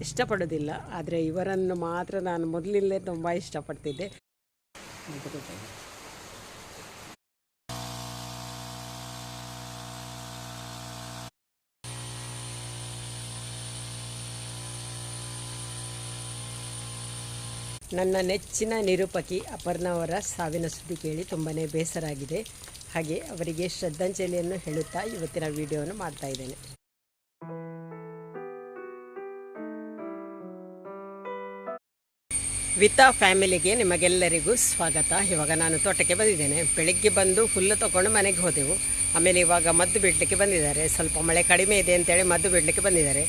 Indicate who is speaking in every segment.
Speaker 1: ಇಷ್ಟಪಡೋದಿಲ್ಲ. ಆದರೆ ಇವರನ್ನು ಮಾತ್ರ ನಾನು ಮೊದಲಿಂದಲೇ ತುಂಬ ಇಷ್ಟಪಡ್ತಿದ್ದೆ. ನನ್ನ ನೆಚ್ಚಿನ ನಿರೂಪಕಿ ಅಪರ್ಣಾ ಅವರ ಸಾವಿನ ಸುದ್ದಿ ಕೇಳಿ ತುಂಬಾ ಬೇಸರ ಆಗಿದೆ. ಹಾಗೆ ಅವರಿಗೆ ಶ್ರದ್ಧಾಂಜಲಿಯನ್ನು ಹೇಳುತ್ತಾ ಇವತ್ತಿನ ವಿಡಿಯೋವನ್ನು ಮಾಡ್ತಾ ಇದ್ದೇನೆ. ವಿತಾ ಫ್ಯಾಮಿಲಿಗೆ ನಿಮಗೆಲ್ಲರಿಗೂ ಸ್ವಾಗತ. ಇವಾಗ ನಾನು ತೋಟಕ್ಕೆ ಬಂದಿದ್ದೇನೆ. ಬೆಳಿಗ್ಗೆ ಬಂದು ಹುಲ್ಲು ತೊಗೊಂಡು ಮನೆಗೆ ಹೋದೆವು. ಆಮೇಲೆ ಇವಾಗ ಮದ್ದು ಬಿಡಲಿಕ್ಕೆ ಬಂದಿದ್ದಾರೆ. ಸ್ವಲ್ಪ ಮಳೆ ಕಡಿಮೆ ಇದೆ ಅಂತೇಳಿ ಮದ್ದು ಬಿಡಲಿಕ್ಕೆ ಬಂದಿದ್ದಾರೆ.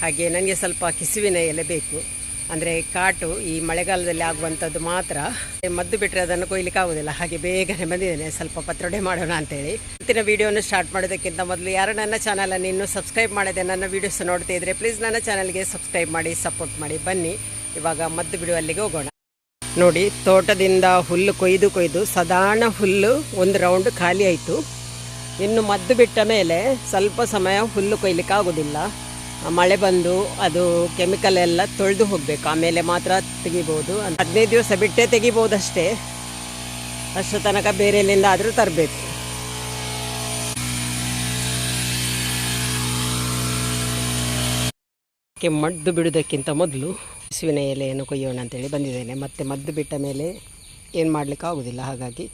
Speaker 1: ಹಾಗೆ ನನಗೆ ಸ್ವಲ್ಪ ಕಿಸುವಿನ ಎಲೆ ಬೇಕು. ಅಂದರೆ ಕಾಟು ಈ ಮಳೆಗಾಲದಲ್ಲಿ ಆಗುವಂಥದ್ದು ಮಾತ್ರ. ಮದ್ದು ಬಿಟ್ಟರೆ ಅದನ್ನು ಕೊಯ್ಲಿಕ್ಕೆ ಆಗೋದಿಲ್ಲ ಹಾಗೆ ಬೇಗನೆ ಬಂದಿದ್ದೇನೆ. ಸ್ವಲ್ಪ ಪತ್ರೊಡೆ ಮಾಡೋಣ ಅಂತೇಳಿ. ಇವತ್ತಿನ ವಿಡಿಯೋನ ಸ್ಟಾರ್ಟ್ ಮಾಡೋದಕ್ಕಿಂತ ಮೊದಲು ಯಾರು ನನ್ನ ಚಾನಲನ್ನು ಇನ್ನೂ ಸಬ್ಸ್ಕ್ರೈಬ್ ಮಾಡಿದೆ ನನ್ನ ವೀಡಿಯೋಸ್ ನೋಡ್ತಾ ಇದ್ದರೆ ಪ್ಲೀಸ್ ನನ್ನ ಚಾನಲ್ಗೆ ಸಬ್ಸ್ಕ್ರೈಬ್ ಮಾಡಿ ಸಪೋರ್ಟ್ ಮಾಡಿ. ಬನ್ನಿ. ಇವಾಗ ಮದ್ದು ಬಿಡುವಲ್ಲಿಗೆ ಹೋಗೋಣ. ನೋಡಿ, ತೋಟದಿಂದ ಹುಲ್ಲು ಕೊಯ್ದು ಕೊಯ್ದು ಸಾಧಾರಣ ಹುಲ್ಲು ಒಂದು ರೌಂಡ್ ಖಾಲಿ ಆಯಿತು. ಇನ್ನು ಮದ್ದು ಬಿಟ್ಟ ಮೇಲೆ ಸ್ವಲ್ಪ ಸಮಯ ಹುಲ್ಲು ಕೊಯ್ಲಿಕ್ಕೆ ಆಗೋದಿಲ್ಲ. ಮಳೆ ಬಂದು ಅದು ಕೆಮಿಕಲ್ ಎಲ್ಲ ತೊಳೆದು ಹೋಗಬೇಕು. ಆಮೇಲೆ ಮಾತ್ರ ತೆಗಿಬೋದು ಹದಿನೈದು ದಿವಸ ಬಿಟ್ಟೇ ತೆಗಿಬೋದು ಅಷ್ಟೇ ತನಕ ಬೇರೆ ಎಲ್ಲಿಂದ ಆದರೂ ತರಬೇಕು. ಮದ್ದು ಬಿಡೋದಕ್ಕಿಂತ ಮೊದಲು ಹಸುವಿನ ಎಲೆಯನ್ನು ಕೊಯ್ಯೋಣ ಅಂತೇಳಿ ಬಂದಿದ್ದೇನೆ. ಮತ್ತು ಮದ್ದು ಬಿಟ್ಟ ಮೇಲೆ ಏನು ಮಾಡಲಿಕ್ಕೆ ಆಗೋದಿಲ್ಲ. ಹಾಗಾಗಿ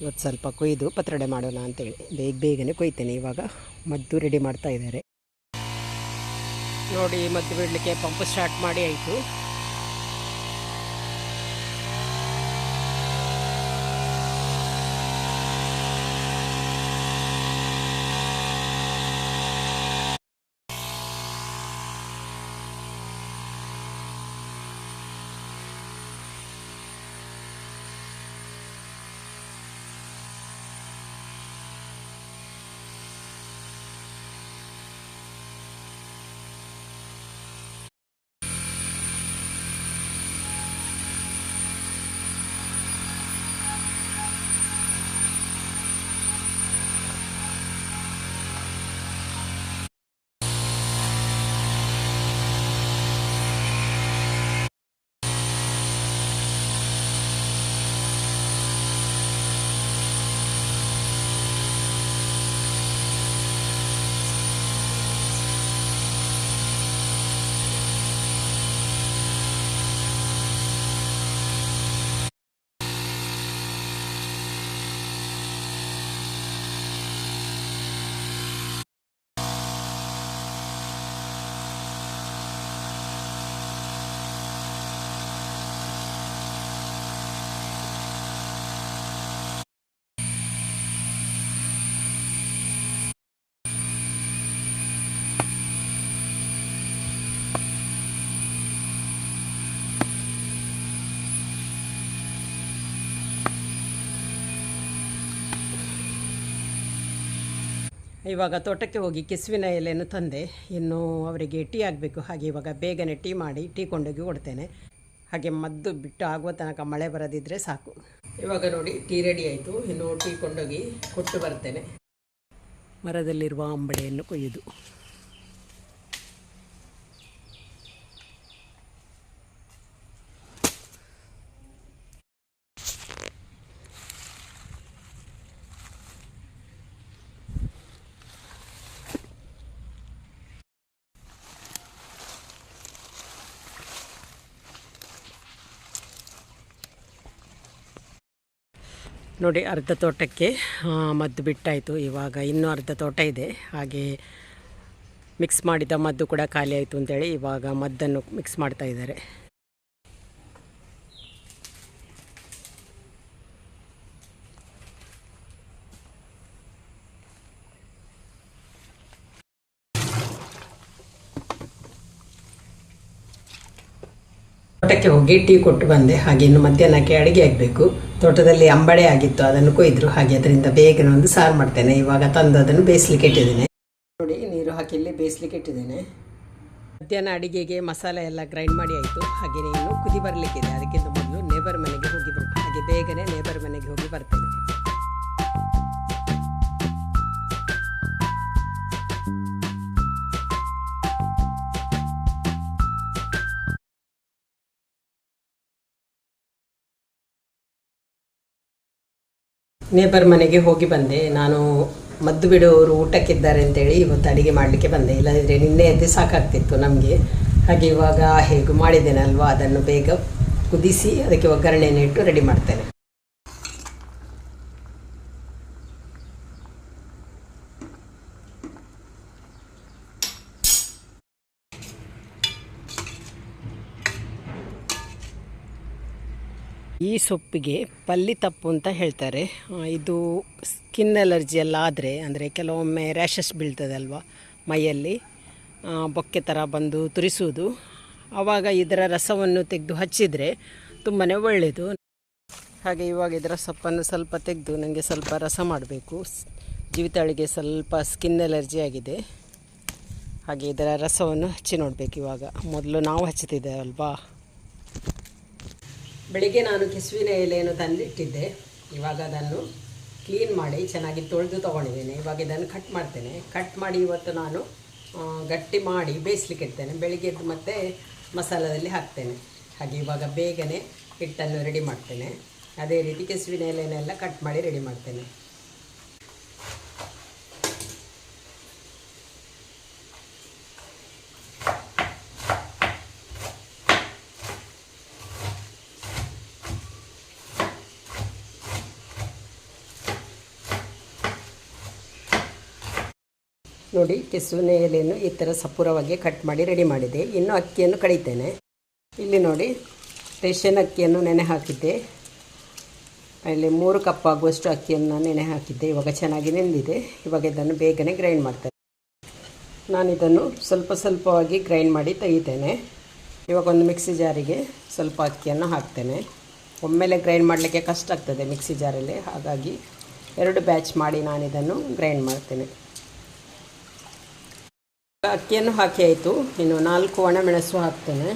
Speaker 1: ಇವತ್ತು ಸ್ವಲ್ಪ ಕೊಯ್ದು ಪತ್ರೊಡೆ ಮಾಡೋಣ ಅಂತೇಳಿ. ಬೇಗ ಬೇಗನೆ ಕೊಯ್ತೇನೆ. ಇವಾಗ ಮದ್ದು ರೆಡಿ ಮಾಡ್ತಾ ಇದ್ದಾರೆ. ನೋಡಿ, ಮದ್ದು ಬಿಡಲಿಕ್ಕೆ ಪಂಪ್ ಸ್ಟಾರ್ಟ್ ಮಾಡಿ ಆಯಿತು. ಇವಾಗ ತೋಟಕ್ಕೆ ಹೋಗಿ ಕೆಸುವಿನ ಎಲೆಯನ್ನು ತಂದೆ. ಇನ್ನು ಅವರಿಗೆ ಟೀ ಆಗಬೇಕು. ಹಾಗೆ ಇವಾಗ ಬೇಗನೆ ಟೀ ಮಾಡಿ ಟೀ ಕೊಂಡೋಗಿ ಕೊಡ್ತೇನೆ. ಹಾಗೆ ಮದ್ದು ಬಿಟ್ಟು ಆಗುವ ತನಕ ಮಳೆ ಬರದಿದ್ದರೆ ಸಾಕು. ಇವಾಗ ನೋಡಿ, ಟೀ ರೆಡಿ ಆಯಿತು. ಇನ್ನು ಟೀ ಕೊಂಡೋಗಿ ಕೊಟ್ಟು ಬರ್ತೇನೆ. ಮರದಲ್ಲಿರುವ ಅಂಬಳೆಯನ್ನು ಕೊಯ್ಯುವುದು. ನೋಡಿ ಅರ್ಧ ತೋಟಕ್ಕೆ ಮದ್ದು ಬಿಟ್ಟಾಯಿತು. ಇವಾಗ ಇನ್ನೂ ಅರ್ಧ ತೋಟ ಇದೆ. ಹಾಗೆ ಮಿಕ್ಸ್ ಮಾಡಿದ ಮದ್ದು ಕೂಡ ಖಾಲಿ ಆಯಿತು ಅಂತೇಳಿ ಇವಾಗ ಮದ್ದನ್ನು ಮಿಕ್ಸ್ ಮಾಡ್ತಾ ಇದ್ದಾರೆ. ತೋಟಕ್ಕೆ ಹೋಗಿ ಟೀ ಕೊಟ್ಟು ಬಂದೆ. ಹಾಗೆ ಇನ್ನು ಮಧ್ಯಾಹ್ನಕ್ಕೆ ಅಡುಗೆ ಆಗಬೇಕು. ತೋಟದಲ್ಲಿ ಅಂಬಡೆ ಆಗಿತ್ತು, ಅದನ್ನು ಕೊಯ್ದರು. ಹಾಗೆ ಅದರಿಂದ ಬೇಗನೆ ಒಂದು ಸಾರು ಮಾಡ್ತೇನೆ. ಇವಾಗ ತಂದು ಅದನ್ನು ಬೇಯಿಸ್ಲಿಕ್ಕೆ ಇಟ್ಟಿದ್ದೇನೆ. ನೋಡಿ, ನೀರು ಹಾಕಿ ಇಲ್ಲಿ ಬೇಯಿಸ್ಲಿಕ್ಕೆ ಇಟ್ಟಿದ್ದೇನೆ. ಮಧ್ಯಾಹ್ನ ಅಡಿಗೆಗೆ ಮಸಾಲೆ ಎಲ್ಲ ಗ್ರೈಂಡ್ ಮಾಡಿ ಆಯಿತು. ಹಾಗೆಯೇ ಇನ್ನು ಕುದಿ ಬರಲಿಕ್ಕಿದೆ. ಅದಕ್ಕಿಂತ ಮೊದಲು ನೇಬರ್ ಮನೆಗೆ ಹೋಗಿ ಬರ್ತೇನೆ ಹಾಗೆ ಬೇಗನೆ ನೇಬರ್ ಮನೆಗೆ ಹೋಗಿ ಬರ್ತೇನೆ. ನೇಬರ್ ಮನೆಗೆ ಹೋಗಿ ಬಂದೆ. ನಾನು ಮದ್ದು ಬಿಡೋರು ಊಟಕ್ಕಿದ್ದಾರೆ ಅಂತೇಳಿ ಇವತ್ತು ಅಡಿಗೆ ಮಾಡಲಿಕ್ಕೆ ಬಂದೆ. ಇಲ್ಲದಿದ್ದರೆ ನಿನ್ನೆ ಎದ್ದು ಸಾಕಾಗ್ತಿತ್ತು ನಮಗೆ. ಹಾಗೆ ಇವಾಗ ಹೇಗೂ ಅಲ್ವಾ ಅದನ್ನು ಬೇಗ ಕುದಿಸಿ ಅದಕ್ಕೆ ಒಗ್ಗರಣೆಯನ್ನು ಇಟ್ಟು ರೆಡಿ ಮಾಡ್ತೇನೆ. ಈ ಸೊಪ್ಪಿಗೆ ಪಲ್ಲಿ ತಪ್ಪು ಅಂತ ಹೇಳ್ತಾರೆ. ಇದು ಸ್ಕಿನ್ ಅಲರ್ಜಿ ಎಲ್ಲ ಆದರೆ, ಅಂದರೆ ಕೆಲವೊಮ್ಮೆ ರ್ಯಾಷಸ್ ಬೀಳ್ತದಲ್ವ ಮೈಯಲ್ಲಿ ಬೊಕ್ಕೆ ಥರ ಬಂದು ತುರಿಸುವುದು. ಆವಾಗ ಇದರ ರಸವನ್ನು ತೆಗೆದು ಹಚ್ಚಿದರೆ ತುಂಬಾ ಒಳ್ಳೆಯದು. ಹಾಗೆ ಇವಾಗ ಇದರ ಸೊಪ್ಪನ್ನು ಸ್ವಲ್ಪ ತೆಗೆದು ನನಗೆ ಸ್ವಲ್ಪ ರಸ ಮಾಡಬೇಕು. ಜೀವಿತಾಳಿಗೆ ಸ್ವಲ್ಪ ಸ್ಕಿನ್ ಅಲರ್ಜಿ ಆಗಿದೆ. ಹಾಗೆ ಇದರ ರಸವನ್ನು ಹಚ್ಚಿ ನೋಡಬೇಕು ಇವಾಗ. ಮೊದಲು ನಾವು ಹಚ್ಚುತ್ತಿದ್ದೇವೆ ಅಲ್ವಾ ಬೆಳಿಗ್ಗೆ ನಾನು ಕೆಸುವಿನ ಎಲೆಯನ್ನು ತಂದಿಟ್ಟಿದ್ದೆ. ಇವಾಗ ಅದನ್ನು ಕ್ಲೀನ್ ಮಾಡಿ ಚೆನ್ನಾಗಿ ತೊಳೆದು ತೊಗೊಂಡಿದ್ದೇನೆ. ಇವಾಗ ಇದನ್ನು ಕಟ್ ಮಾಡ್ತೇನೆ. ಕಟ್ ಮಾಡಿ ಇವತ್ತು ನಾನು ಗಟ್ಟಿ ಮಾಡಿ ಬೇಯಿಸ್ಲಿಕ್ಕೆ ಇಡ್ತೇನೆ. ಬೆಳಿಗ್ಗೆ ಮತ್ತೆ ಮಸಾಲದಲ್ಲಿ ಹಾಕ್ತೇನೆ. ಹಾಗೆ ಇವಾಗ ಬೇಗನೆ ಹಿಟ್ಟನ್ನು ರೆಡಿ ಮಾಡ್ತೇನೆ. ಅದೇ ರೀತಿ ಕೆಸುವಿನ ಎಲೆನೆಲ್ಲ ಕಟ್ ಮಾಡಿ ರೆಡಿ ಮಾಡ್ತೇನೆ. ನೋಡಿ, ಕೆಸುವಿನ ಎಲೆಯನ್ನು ಈ ಥರ ಸಪೂರವಾಗಿ ಕಟ್ ಮಾಡಿ ರೆಡಿ ಮಾಡಿದೆ. ಇನ್ನು ಅಕ್ಕಿಯನ್ನು ಕಡಿತೇನೆ. ಇಲ್ಲಿ ನೋಡಿ ರೇಷನ್ ಅಕ್ಕಿಯನ್ನು ನೆನೆ ಹಾಕಿದ್ದೆ. ಅಲ್ಲಿ ಮೂರು ಕಪ್ ಆಗುವಷ್ಟು ಅಕ್ಕಿಯನ್ನು ನೆನೆ ಹಾಕಿದ್ದೆ. ಇವಾಗ ಚೆನ್ನಾಗಿ ನೆಂದಿದೆ. ಇವಾಗ ಇದನ್ನು ಬೇಗನೆ ಗ್ರೈಂಡ್ ಮಾಡ್ತೇನೆ. ನಾನು ಇದನ್ನು ಸ್ವಲ್ಪ ಸ್ವಲ್ಪವಾಗಿ ಗ್ರೈಂಡ್ ಮಾಡಿ ತೆಗಿತೇನೆ. ಇವಾಗ ಒಂದು ಮಿಕ್ಸಿ ಜಾರಿಗೆ ಸ್ವಲ್ಪ ಅಕ್ಕಿಯನ್ನು ಹಾಕ್ತೇನೆ. ಒಮ್ಮೆಲೆ ಗ್ರೈಂಡ್ ಮಾಡಲಿಕ್ಕೆ ಕಷ್ಟ ಆಗ್ತದೆ ಮಿಕ್ಸಿ ಜಾರಲ್ಲಿ ಹಾಗಾಗಿ ಎರಡು ಬ್ಯಾಚ್ ಮಾಡಿ ನಾನು ಇದನ್ನು ಗ್ರೈಂಡ್ ಮಾಡ್ತೇನೆ. ಅಕ್ಕಿಯನ್ನು ಹಾಕಿ ಆಯಿತು. ಇನ್ನು ನಾಲ್ಕು ಒಣಮೆಣಸು ಹಾಕ್ತೇನೆ.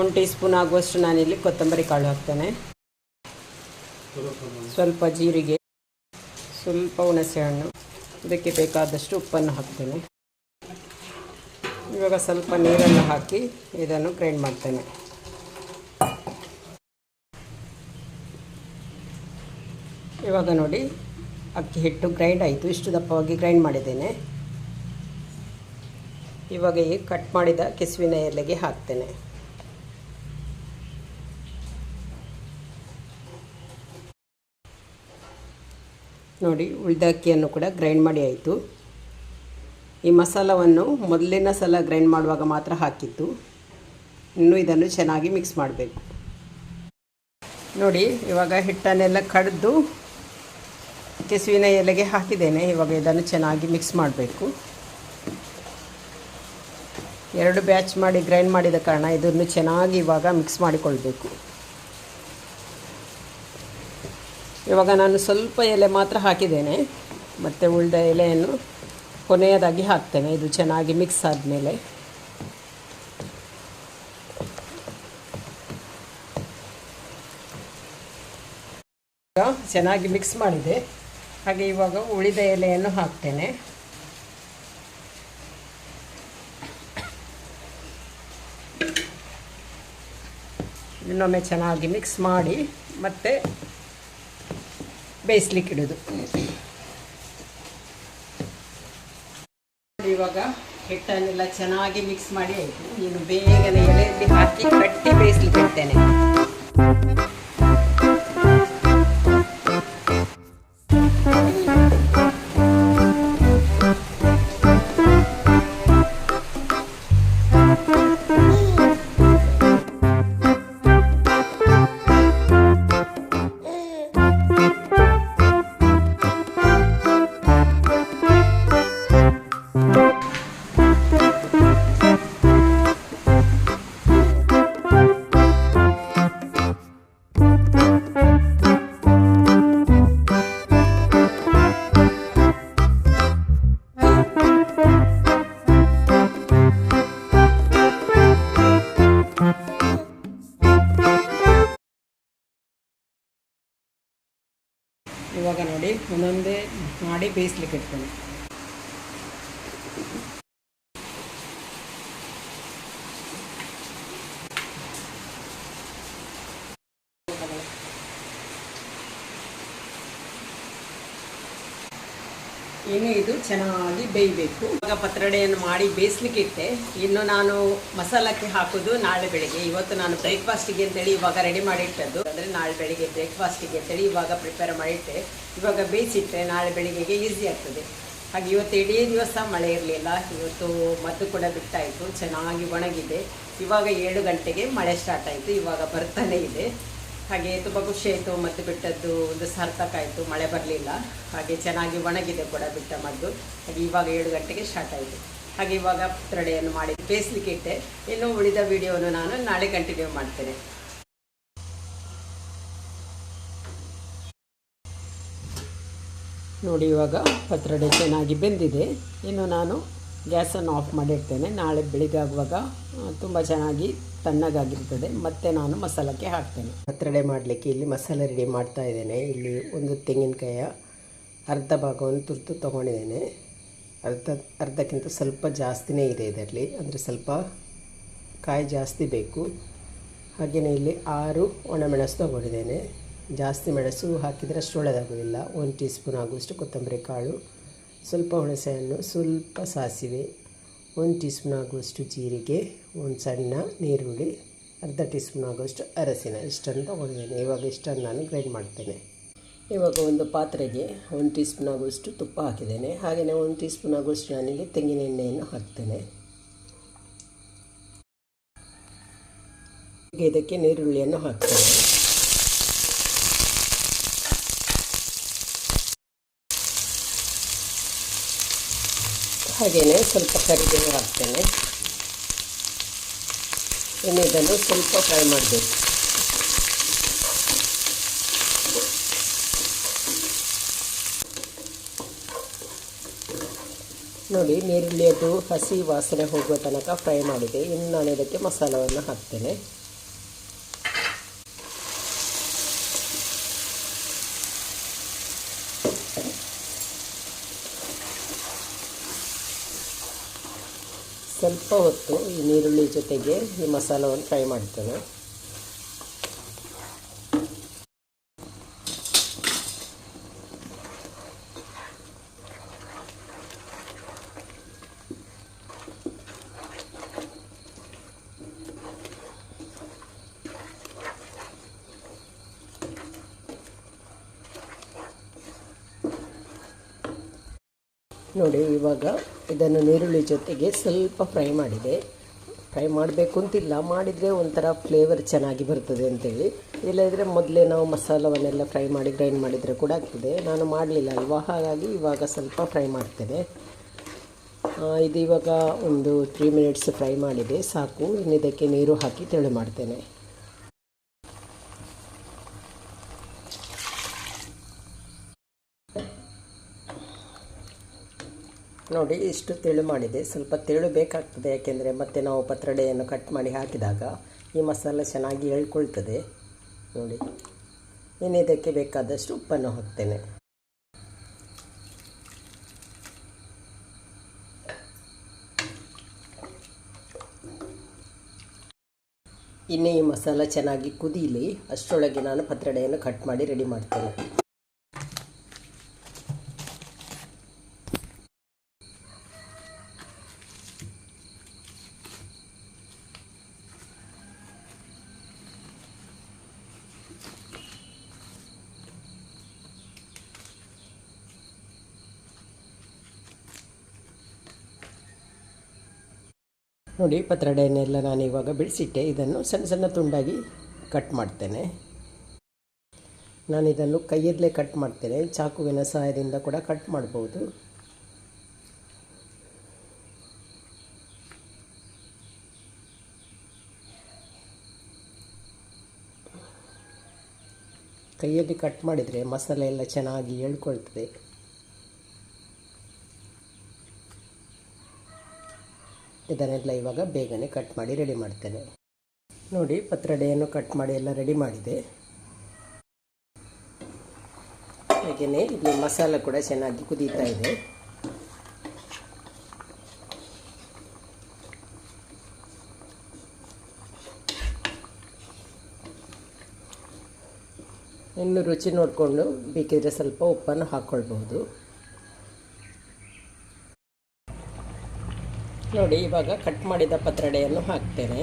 Speaker 1: ಒಂದು ಟೀ ಸ್ಪೂನ್ ಆಗುವಷ್ಟು ನಾನಿಲ್ಲಿ ಕೊತ್ತಂಬರಿ ಕಾಳು ಹಾಕ್ತೇನೆ. ಸ್ವಲ್ಪ ಜೀರಿಗೆ, ಸ್ವಲ್ಪ ಹುಣಸೆಹಣ್ಣು ಇದಕ್ಕೆ ಬೇಕಾದಷ್ಟು ಉಪ್ಪನ್ನು ಹಾಕ್ತೇನೆ. ಇವಾಗ ಸ್ವಲ್ಪ ನೀರನ್ನು ಹಾಕಿ ಇದನ್ನು ಗ್ರೈಂಡ್ ಮಾಡ್ತೇನೆ. ಇವಾಗ ನೋಡಿ, ಅಕ್ಕಿ ಹಿಟ್ಟು ಗ್ರೈಂಡ್ ಆಯಿತು. ಇಷ್ಟು ದಪ್ಪವಾಗಿ ಗ್ರೈಂಡ್ ಮಾಡಿದ್ದೇನೆ. ಇವಾಗ ಈ ಕಟ್ ಮಾಡಿದ ಕೆಸುವಿನ ಎಲೆಗೆ ಹಾಕ್ತೇನೆ. ನೋಡಿ ಉಳಿದ ಅಕ್ಕಿಯನ್ನು ಕೂಡ ಗ್ರೈಂಡ್ ಮಾಡಿ ಆಯಿತು. ಈ ಮಸಾಲವನ್ನು ಮೊದಲಿನ ಸಲ ಗ್ರೈಂಡ್ ಮಾಡುವಾಗ ಮಾತ್ರ ಹಾಕಿತ್ತು ಇನ್ನು ಇದನ್ನು ಚೆನ್ನಾಗಿ ಮಿಕ್ಸ್ ಮಾಡಬೇಕು. ನೋಡಿ, ಇವಾಗ ಹಿಟ್ಟನ್ನೆಲ್ಲ ಕಡಿದು ಕೆಸುವಿನ ಎಲೆಗೆ ಹಾಕಿದ್ದೇನೆ. ಇವಾಗ ಇದನ್ನು ಚೆನ್ನಾಗಿ ಮಿಕ್ಸ್ ಮಾಡಬೇಕು. ಎರಡು ಬ್ಯಾಚ್ ಮಾಡಿ ಗ್ರೈಂಡ್ ಮಾಡಿದ ಕಾರಣ ಇದನ್ನು ಚೆನ್ನಾಗಿ ಇವಾಗ ಮಿಕ್ಸ್ ಮಾಡಿಕೊಳ್ಬೇಕು. ಇವಾಗ ನಾನು ಸ್ವಲ್ಪ ಎಲೆ ಮಾತ್ರ ಹಾಕಿದ್ದೇನೆ. ಮತ್ತು ಉಳಿದ ಎಲೆಯನ್ನು ಕೊನೆಯದಾಗಿ ಹಾಕ್ತೇನೆ. ಇದು ಚೆನ್ನಾಗಿ ಮಿಕ್ಸ್ ಆದಮೇಲೆ. ಚೆನ್ನಾಗಿ ಮಿಕ್ಸ್ ಮಾಡಿದೆ. ಹಾಗೆ ಇವಾಗ ಉಳಿದ ಎಲೆಯನ್ನು ಹಾಕ್ತೇನೆ. ಇನ್ನೊಮ್ಮೆ ಚೆನ್ನಾಗಿ ಮಿಕ್ಸ್ ಮಾಡಿ ಮತ್ತೆ ಬೇಯಿಸ್ಲಿಕ್ಕೆ ಇಡೋದು. ಇವಾಗ ಹಿಟ್ಟನ್ನೆಲ್ಲ ಚೆನ್ನಾಗಿ ಮಿಕ್ಸ್ ಮಾಡಿ ಆಯಿತು. ನೀನು ಬೇಗನೆ ಎಲೆಯಲ್ಲಿ ಹಾಕಿ ಕಟ್ಟಿ ಬೇಯಿಸ್ಲಿಕ್ಕೆ ಇಡ್ತೇನೆ. పేస్ట్లు పెట్టుకొని. ಏನು ಇದು ಚೆನ್ನಾಗಿ ಬೇಯಬೇಕು. ಇವಾಗ ಪತ್ರೊಡೆಯನ್ನು ಮಾಡಿ ಬೇಯಿಸ್ಲಿಕ್ಕೆ ಇಟ್ಟೆ ಇನ್ನು ನಾನು ಮಸಾಲಕ್ಕೆ ಹಾಕೋದು ನಾಳೆ ಬೆಳಿಗ್ಗೆ. ಇವತ್ತು ನಾನು ಬ್ರೇಕ್ಫಾಸ್ಟಿಗೆ ಅಂತೇಳಿ ಇವಾಗ ರೆಡಿ ಮಾಡಿ ಇಟ್ಟದ್ದು ಅಂದರೆ ನಾಳೆ ಬೆಳಿಗ್ಗೆ ಬ್ರೇಕ್ಫಾಸ್ಟಿಗೆ ಅಂತೇಳಿ ಇವಾಗ ಪ್ರಿಪೇರ್ ಮಾಡಿಟ್ಟೆ. ಇವಾಗ ಬೇಯಿಸಿಟ್ಟರೆ ನಾಳೆ ಬೆಳಿಗ್ಗೆಗೆ ಈಸಿ ಆಗ್ತದೆ. ಹಾಗೆ ಇವತ್ತು ಇಡೀ ದಿವಸ ಮಳೆ ಇರಲಿಲ್ಲ. ಇವತ್ತು ಮದ್ದು ಕೂಡ ಬಿಟ್ಟಾಯಿತು. ಚೆನ್ನಾಗಿ ಒಣಗಿದೆ. ಇವಾಗ ಏಳು ಗಂಟೆಗೆ ಮಳೆ ಸ್ಟಾರ್ಟ್ ಆಯಿತು. ಇವಾಗ ಬರ್ತಾನೆ ಇದೆ. ಹಾಗೆ ತುಂಬ ಖುಷಿ ಆಯಿತು, ಮತ್ತು ಬಿಟ್ಟದ್ದು ಒಂದು ಸಾರ್ಥಕ ಆಯಿತು, ಮಳೆ ಬರಲಿಲ್ಲ. ಹಾಗೆ ಚೆನ್ನಾಗಿ ಒಣಗಿದೆ ಕೂಡ ಬಿಟ್ಟ ಮದ್ದು. ಹಾಗೆ ಇವಾಗ ಏಳು ಗಂಟೆಗೆ ಸ್ಟಾರ್ಟ್ ಆಯಿತು. ಹಾಗೆ ಇವಾಗ ಪತ್ರಡೆಯನ್ನು ಮಾಡಿ ಬೇಯಿಸ್ಲಿಕ್ಕೆ ಇಟ್ಟೆ. ಇನ್ನು ಉಳಿದ ವಿಡಿಯೋವನ್ನು ನಾನು ನಾಳೆ ಕಂಟಿನ್ಯೂ ಮಾಡ್ತೇನೆ. ನೋಡಿ ಇವಾಗ ಪತ್ರೊಡೆ ಚೆನ್ನಾಗಿ ಬೆಂದಿದೆ. ಇನ್ನು ನಾನು ಗ್ಯಾಸನ್ನು ಆಫ್ ಮಾಡಿರ್ತೇನೆ. ನಾಳೆ ಬೆಳಿಗ್ಗೆ ಆಗುವಾಗ ತುಂಬ ಚೆನ್ನಾಗಿ ತಣ್ಣಗಾಗಿರ್ತದೆ, ಮತ್ತೆ ನಾನು ಮಸಾಲಕ್ಕೆ ಹಾಕ್ತೇನೆ. ಪತ್ರೊಡೆ ಮಾಡಲಿಕ್ಕೆ ಇಲ್ಲಿ ಮಸಾಲೆ ರೆಡಿ ಮಾಡ್ತಾ ಇದ್ದೇನೆ. ಇಲ್ಲಿ ಒಂದು ತೆಂಗಿನಕಾಯಿಯ ಅರ್ಧ ಭಾಗವನ್ನು ತುರ್ತು ತೊಗೊಂಡಿದ್ದೇನೆ. ಅರ್ಧ, ಅರ್ಧಕ್ಕಿಂತ ಸ್ವಲ್ಪ ಜಾಸ್ತಿನೇ ಇದೆ ಇದರಲ್ಲಿ. ಅಂದರೆ ಸ್ವಲ್ಪ ಕಾಯಿ ಜಾಸ್ತಿ ಬೇಕು. ಹಾಗೆಯೇ ಇಲ್ಲಿ ಆರು ಒಣಮೆಣಸು ತೊಗೊಂಡಿದ್ದೇನೆ. ಜಾಸ್ತಿ ಮೆಣಸು ಹಾಕಿದರೆ ಅಷ್ಟು ಒಳ್ಳೆಯದಾಗೋದಿಲ್ಲ ಒಂದು ಟೀ ಸ್ಪೂನ್ ಆಗುವಷ್ಟು ಕೊತ್ತಂಬರಿ ಕಾಳು, ಸ್ವಲ್ಪ ಹುಣಸೆಹಣ್ಣು, ಸ್ವಲ್ಪ ಸಾಸಿವೆ ಒಂದು ಟೀ ಸ್ಪೂನ್ ಆಗುವಷ್ಟು ಜೀರಿಗೆ, ಒಂದು ಸಣ್ಣ ನೀರುಳ್ಳಿ, ಅರ್ಧ ಟೀ ಸ್ಪೂನ್ ಆಗುವಷ್ಟು ಅರಸಿನ ಇಷ್ಟನ್ನು ತೊಗೊಂಡಿದ್ದೇನೆ. ಇವಾಗ ಇಷ್ಟನ್ನು ನಾನು ಗ್ರೈಂಡ್ ಮಾಡ್ತೇನೆ. ಇವಾಗ ಒಂದು ಪಾತ್ರೆಗೆ ಒಂದು ಟೀ ಸ್ಪೂನ್ ಆಗುವಷ್ಟು ತುಪ್ಪ ಹಾಕಿದ್ದೇನೆ. ಹಾಗೆಯೇ ಒಂದು ಟೀ ಸ್ಪೂನ್ ಆಗುವಷ್ಟು ನಾನಿಲ್ಲಿ ತೆಂಗಿನ ಎಣ್ಣೆಯನ್ನು ಹಾಕ್ತೇನೆ. ಇದಕ್ಕೆ ನೀರುಳ್ಳಿಯನ್ನು ಹಾಕ್ತೇನೆ. ಹಾಗೆಯೇ ಸ್ವಲ್ಪ ಕರಿಬೇವು ಹಾಕ್ತೇನೆ. ಇನ್ನು ಇದನ್ನು ಸ್ವಲ್ಪ ಫ್ರೈ ಮಾಡಬೇಕು. ನೋಡಿ ನೀರುಳ್ಳಿಯದು ಹಸಿ ವಾಸನೆ ಹೋಗುವ ತನಕ ಫ್ರೈ ಮಾಡಿದೆ. ಇನ್ನು ನಾನು ಇದಕ್ಕೆ ಮಸಾಲವನ್ನು ಹಾಕ್ತೇನೆ. ಸ್ವಲ್ಪ ಹೊತ್ತು ಈ ನೀರುಳ್ಳಿ ಜೊತೆಗೆ ಈ ಮಸಾಲವನ್ನು ಫ್ರೈ ಮಾಡ್ತೇನೆ. ನೋಡಿ ಇವಾಗ ಇದನ್ನು ನೀರುಳ್ಳಿ ಜೊತೆಗೆ ಸ್ವಲ್ಪ ಫ್ರೈ ಮಾಡಿದೆ. ಫ್ರೈ ಮಾಡಬೇಕು ಅಂತಿಲ್ಲ. ಮಾಡಿದರೆ ಒಂಥರ ಫ್ಲೇವರ್ ಚೆನ್ನಾಗಿ ಬರ್ತದೆ ಅಂತೇಳಿ. ಇಲ್ಲದಿದ್ದರೆ ಮೊದಲೇ ನಾವು ಮಸಾಲವನ್ನೆಲ್ಲ ಫ್ರೈ ಮಾಡಿ ಗ್ರೈಂಡ್ ಮಾಡಿದರೆ ಕೂಡ ಆಗ್ತದೆ. ನಾನು ಮಾಡಲಿಲ್ಲ ಅಲ್ವಾ? ಹಾಗಾಗಿ ಇವಾಗ ಸ್ವಲ್ಪ ಫ್ರೈ ಮಾಡ್ತೇನೆ. ಇದು ಇವಾಗ ಒಂದು ತ್ರೀ ಮಿನಿಟ್ಸ್ ಫ್ರೈ ಮಾಡಿದೆ. ಸಾಕು. ಇನ್ನು ಇದಕ್ಕೆ ನೀರು ಹಾಕಿ ತೆಳು ಮಾಡ್ತೇನೆ. ನೋಡಿ, ಇಷ್ಟು ತೆಳು ಮಾಡಿದೆ. ಸ್ವಲ್ಪ ತೆಳು ಬೇಕಾಗ್ತದೆ, ಯಾಕೆಂದರೆ ಮತ್ತೆ ನಾವು ಪತ್ರೊಡೆಯನ್ನು ಕಟ್ ಮಾಡಿ ಹಾಕಿದಾಗ ಈ ಮಸಾಲೆ ಚೆನ್ನಾಗಿ ಹೇಳ್ಕೊಳ್ತದೆ. ನೋಡಿ ಇನ್ನು ಇದಕ್ಕೆ ಬೇಕಾದಷ್ಟು ಉಪ್ಪನ್ನು ಹಾಕ್ತೇನೆ. ಇನ್ನು ಈ ಮಸಾಲ ಚೆನ್ನಾಗಿ ಕುದೀಲಿ, ಅಷ್ಟರೊಳಗೆ ನಾನು ಪತ್ರೊಡೆಯನ್ನು ಕಟ್ ಮಾಡಿ ರೆಡಿ ಮಾಡ್ತೇನೆ. ನೋಡಿ ಪತ್ರೊಡೆಯನ್ನೆಲ್ಲ ನಾನು ಇವಾಗ ಬಿಡಿಸಿಟ್ಟೆ. ಇದನ್ನು ಸಣ್ಣ ಸಣ್ಣ ತುಂಡಾಗಿ ಕಟ್ ಮಾಡ್ತೇನೆ. ನಾನು ಇದನ್ನು ಕೈಯಲ್ಲೇ ಕಟ್ ಮಾಡ್ತೇನೆ. ಚಾಕುವಿನ ಸಹಾಯದಿಂದ ಕೂಡ ಕಟ್ ಮಾಡ್ಬೋದು. ಕೈಯಲ್ಲಿ ಕಟ್ ಮಾಡಿದರೆ ಮಸಾಲೆ ಎಲ್ಲ ಚೆನ್ನಾಗಿ ಎಳ್ಕೊಳ್ತದೆ ಇದನ್ನೆಲ್ಲ ಇವಾಗ ಬೇಗನೆ ಕಟ್ ಮಾಡಿ ರೆಡಿ ಮಾಡ್ತೇನೆ. ನೋಡಿ, ಪತ್ರಡೆಯನ್ನು ಕಟ್ ಮಾಡಿ ಎಲ್ಲ ರೆಡಿ ಮಾಡಿದೆ. ಹಾಗೆಯೇ ಇಲ್ಲಿ ಮಸಾಲ ಕೂಡ ಚೆನ್ನಾಗಿ ಕುದೀತಾ ಇದೆ. ಇನ್ನು ರುಚಿ ನೋಡಿಕೊಂಡು ಬೇಕಿದ್ರೆ ಸ್ವಲ್ಪ ಉಪ್ಪನ್ನು ಹಾಕ್ಕೊಳ್ಬಹುದು. ನೋಡಿ, ಇವಾಗ ಕಟ್ ಮಾಡಿದ ಪತ್ರಡೆಯನ್ನು ಹಾಕ್ತೇನೆ.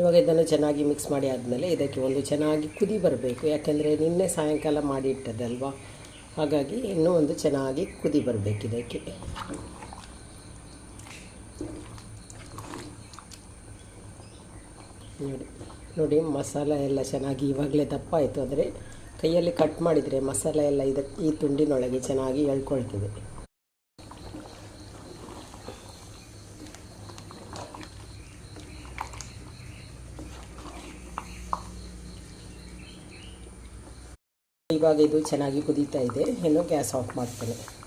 Speaker 1: ಇವಾಗ ಇದನ್ನು ಚೆನ್ನಾಗಿ ಮಿಕ್ಸ್ ಮಾಡಿ ಆದಮೇಲೆ ಇದಕ್ಕೆ ಒಂದು ಚೆನ್ನಾಗಿ ಕುದಿ ಬರಬೇಕು. ಯಾಕೆಂದರೆ ನಿನ್ನೆ ಸಾಯಂಕಾಲ ಮಾಡಿ ಇಟ್ಟದಲ್ವಾ ಹಾಗಾಗಿ ಇನ್ನೂ ಒಂದು ಚೆನ್ನಾಗಿ ಕುದಿ ಬರಬೇಕು ಇದಕ್ಕೆ. ನೋಡಿ ನೋಡಿ, ಮಸಾಲ ಎಲ್ಲ ಚೆನ್ನಾಗಿ ಇವಾಗಲೇ ದಪ್ಪ ಆಯಿತು ಅಂದರೆ ಕೈಯಲ್ಲಿ ಕಟ್ ಮಾಡಿದರೆ ಮಸಾಲೆ ಎಲ್ಲ ಇದಕ್ಕೆ ಈ ತುಂಡಿನೊಳಗೆ ಚೆನ್ನಾಗಿ ಎಳ್ಕೊಳ್ತದೆ. ಇವಾಗ ಇದು ಚೆನ್ನಾಗಿ ಕುದೀತಾ ಇದೆ. ಇನ್ನು ಗ್ಯಾಸ್ ಆಫ್ ಮಾಡ್ತೇನೆ.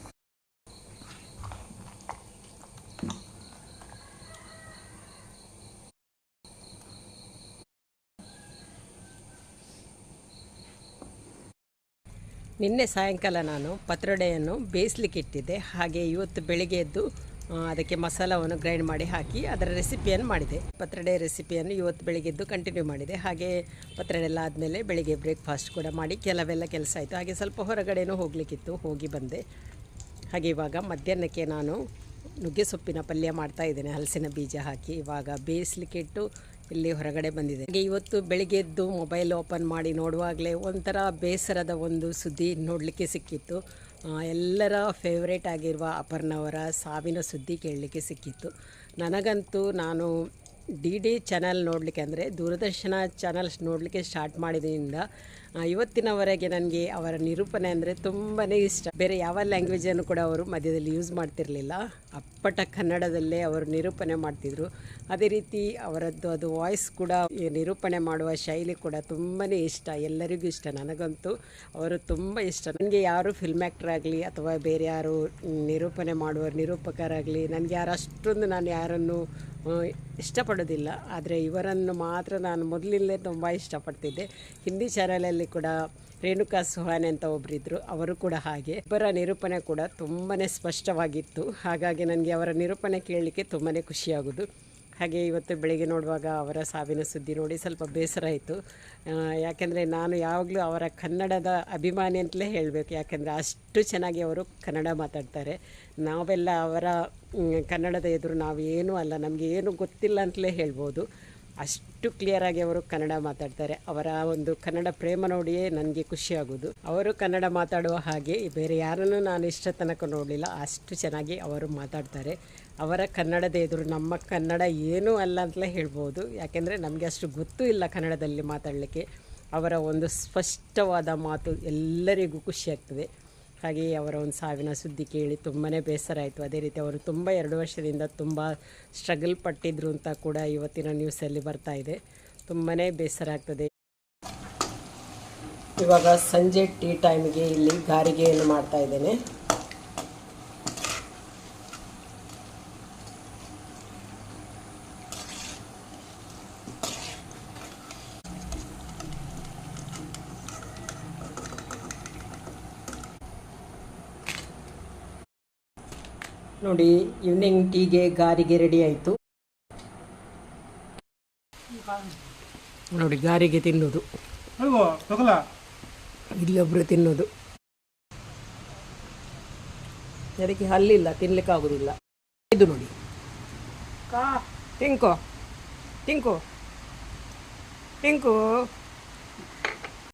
Speaker 1: ನಿನ್ನೆ ಸಾಯಂಕಾಲ ನಾನು ಪತ್ರೊಡೆಯನ್ನು ಬೇಯಿಸ್ಲಿಕ್ಕೆ ಇಟ್ಟಿದ್ದೆ. ಹಾಗೆ ಇವತ್ತು ಬೆಳಿಗ್ಗೆ ಎದ್ದು ಅದಕ್ಕೆ ಮಸಾಲವನ್ನು ಗ್ರೈಂಡ್ ಮಾಡಿ ಹಾಕಿ ಅದರ ರೆಸಿಪಿಯನ್ನು ಮಾಡಿದೆ. ಪತ್ರೊಡೆ ರೆಸಿಪಿಯನ್ನು ಇವತ್ತು ಬೆಳಿಗ್ಗೆ ಎದ್ದು ಕಂಟಿನ್ಯೂ ಮಾಡಿದೆ. ಹಾಗೆ ಪತ್ರೊಡೆ ಎಲ್ಲ ಆದಮೇಲೆ ಬೆಳಿಗ್ಗೆ ಬ್ರೇಕ್ಫಾಸ್ಟ್ ಕೂಡ ಮಾಡಿ ಕೆಲವೆಲ್ಲ ಕೆಲಸ ಆಯಿತು. ಹಾಗೆ ಸ್ವಲ್ಪ ಹೊರಗಡೆನೂ ಹೋಗಲಿಕ್ಕಿತ್ತು, ಹೋಗಿ ಬಂದೆ. ಹಾಗೆ ಇವಾಗ ಮಧ್ಯಾಹ್ನಕ್ಕೆ ನಾನು ನುಗ್ಗೆ ಸೊಪ್ಪಿನ ಪಲ್ಯ ಮಾಡ್ತಾ ಇದ್ದೇನೆ. ಹಲಸಿನ ಬೀಜ ಹಾಕಿ ಇವಾಗ ಬೇಯಿಸ್ಲಿಕ್ಕೆ ಇಟ್ಟು ಇಲ್ಲಿ ಹೊರಗಡೆ ಬಂದಿದೆ. ಹಾಗೆ ಇವತ್ತು ಬೆಳಿಗ್ಗೆ ಎದ್ದು ಮೊಬೈಲ್ ಓಪನ್ ಮಾಡಿ ನೋಡುವಾಗಲೇ ಒಂಥರ ಬೇಸರದ ಒಂದು ಸುದ್ದಿ ನೋಡಲಿಕ್ಕೆ ಸಿಕ್ಕಿತ್ತು. ಎಲ್ಲರ ಫೇವ್ರೇಟ್ ಆಗಿರುವ ಅಪರ್ಣವರ ಸಾವಿನ ಸುದ್ದಿ ಕೇಳಲಿಕ್ಕೆ ಸಿಕ್ಕಿತ್ತು. ನನಗಂತೂ ನಾನು ಡಿ ಡಿ ಚಾನಲ್ ನೋಡಲಿಕ್ಕೆ ಅಂದರೆ ದೂರದರ್ಶನ ಚಾನಲ್ಸ್ ನೋಡಲಿಕ್ಕೆ ಸ್ಟಾರ್ಟ್ ಮಾಡಿದ್ರಿಂದ ಇವತ್ತಿನವರೆಗೆ ನನಗೆ ಅವರ ನಿರೂಪಣೆ ಅಂದರೆ ತುಂಬಾ ಇಷ್ಟ. ಬೇರೆ ಯಾವ ಲ್ಯಾಂಗ್ವೇಜನ್ನು ಕೂಡ ಅವರು ಮಧ್ಯದಲ್ಲಿ ಯೂಸ್ ಮಾಡ್ತಿರಲಿಲ್ಲ. ಅಪ್ಪಟ ಕನ್ನಡದಲ್ಲೇ ಅವರು ನಿರೂಪಣೆ ಮಾಡ್ತಿದ್ರು. ಅದೇ ರೀತಿ ಅವರದ್ದು ಅದು ವಾಯ್ಸ್ ಕೂಡ ನಿರೂಪಣೆ ಮಾಡುವ ಶೈಲಿ ಕೂಡ ತುಂಬಾ ಇಷ್ಟ. ಎಲ್ಲರಿಗೂ ಇಷ್ಟ, ನನಗಂತೂ ಅವರು ತುಂಬ ಇಷ್ಟ. ನನಗೆ ಯಾರು ಫಿಲ್ಮ್ ಆ್ಯಕ್ಟರ್ ಆಗಲಿ ಅಥವಾ ಬೇರೆ ಯಾರು ನಿರೂಪಣೆ ಮಾಡುವ ನಿರೂಪಕರಾಗಲಿ, ನನಗೆ ಯಾರು ಅಷ್ಟೊಂದು ನಾನು ಯಾರನ್ನು ಇಷ್ಟಪಡೋದಿಲ್ಲ. ಆದರೆ ಇವರನ್ನು ಮಾತ್ರ ನಾನು ಮೊದಲಿಂದಲೇ ತುಂಬ ಇಷ್ಟಪಡ್ತಿದ್ದೆ. ಹಿಂದಿ ಚಾನಲಲ್ಲಿ ಕೂಡ ರೇಣುಕಾ ಸುಹಾನೆ ಅಂತ ಒಬ್ಬರಿದ್ದರು ಅವರು ಕೂಡ ಹಾಗೆ. ಇಬ್ಬರ ನಿರೂಪಣೆ ಕೂಡ ತುಂಬಾ ಸ್ಪಷ್ಟವಾಗಿತ್ತು. ಹಾಗಾಗಿ ನನಗೆ ಅವರ ನಿರೂಪಣೆ ಕೇಳಲಿಕ್ಕೆ ತುಂಬಾ ಖುಷಿಯಾಗೋದು. ಹಾಗೆ ಇವತ್ತು ಬೆಳಿಗ್ಗೆ ನೋಡುವಾಗ ಅವರ ಸಾವಿನ ಸುದ್ದಿ ನೋಡಿ ಸ್ವಲ್ಪ ಬೇಸರ ಆಯಿತು. ಯಾಕೆಂದರೆ ನಾನು ಯಾವಾಗಲೂ ಅವರ ಕನ್ನಡದ ಅಭಿಮಾನಿ ಅಂತಲೇ ಹೇಳಬೇಕು. ಯಾಕೆಂದರೆ ಅಷ್ಟು ಚೆನ್ನಾಗಿ ಅವರು ಕನ್ನಡ ಮಾತಾಡ್ತಾರೆ. ನಾವೆಲ್ಲ ಅವರ ಕನ್ನಡದ ಎದುರು ನಾವು ಏನೂ ಅಲ್ಲ. ನಮಗೆ ಏನೂ ಗೊತ್ತಿಲ್ಲ ಅಂತಲೇ ಹೇಳ್ಬೋದು. ಅಷ್ಟು ಕ್ಲಿಯರಾಗಿ ಅವರು ಕನ್ನಡ ಮಾತಾಡ್ತಾರೆ. ಅವರ ಒಂದು ಕನ್ನಡ ಪ್ರೇಮ ನೋಡಿಯೇ ನನಗೆ ಖುಷಿಯಾಗೋದು ಅವರು ಕನ್ನಡ ಮಾತಾಡುವ ಹಾಗೆ ಬೇರೆ ಯಾರನ್ನು ನಾನು ಇಷ್ಟ ತನಕ ನೋಡಲಿಲ್ಲ. ಅಷ್ಟು ಚೆನ್ನಾಗಿ ಅವರು ಮಾತಾಡ್ತಾರೆ. ಅವರ ಕನ್ನಡದ ಎದುರು ನಮ್ಮ ಕನ್ನಡ ಏನೂ ಅಲ್ಲ ಅಂತಲೇ ಹೇಳ್ಬೋದು. ಯಾಕೆಂದರೆ ನಮಗೆ ಅಷ್ಟು ಗೊತ್ತೂ ಇಲ್ಲ ಕನ್ನಡದಲ್ಲಿ ಮಾತಾಡಲಿಕ್ಕೆ. ಅವರ ಒಂದು ಸ್ಪಷ್ಟವಾದ ಮಾತು ಎಲ್ಲರಿಗೂ ಖುಷಿಯಾಗ್ತದೆ ಹಾಗೆಯೇ ಅವರ ಒಂದು ಸಾವಿನ ಸುದ್ದಿ ಕೇಳಿ ತುಂಬಾ ಬೇಸರ ಆಯಿತು. ಅದೇ ರೀತಿ ಅವರು ತುಂಬ ಎರಡು ವರ್ಷದಿಂದ ತುಂಬ ಸ್ಟ್ರಗಲ್ ಪಟ್ಟಿದ್ರು ಅಂತ ಕೂಡ ಇವತ್ತಿನ ನ್ಯೂಸಲ್ಲಿ ಬರ್ತಾ ಇದೆ. ತುಂಬಾ ಬೇಸರ ಆಗ್ತದೆ. ಇವಾಗ ಸಂಜೆ ಟೀ ಟೈಮ್ಗೆ ಇಲ್ಲಿ ಗಾರಿಗೆಯನ್ನು ಮಾಡ್ತಾ ಇದ್ದೇನೆ. ನೋಡಿ ಈವ್ನಿಂಗ್ ಟೀಗೆ ಗಾರಿಗೆ ರೆಡಿ ಆಯಿತು. ನೋಡಿ ಗಾರಿಗೆ ತಿನ್ನೋದು. ಇಲ್ಲೊಬ್ರು ತಿನ್ನೋದು. ಅದಕ್ಕೆ ಹಲ್ಲಿಲ್ಲ ತಿನ್ಲಿಕ್ಕೆ ಆಗುದಿಲ್ಲ. ಇದು ನೋಡಿ. ಕಾ. ಟಿಂಕು. ಟಿಂಕು. ಟಿಂಕು.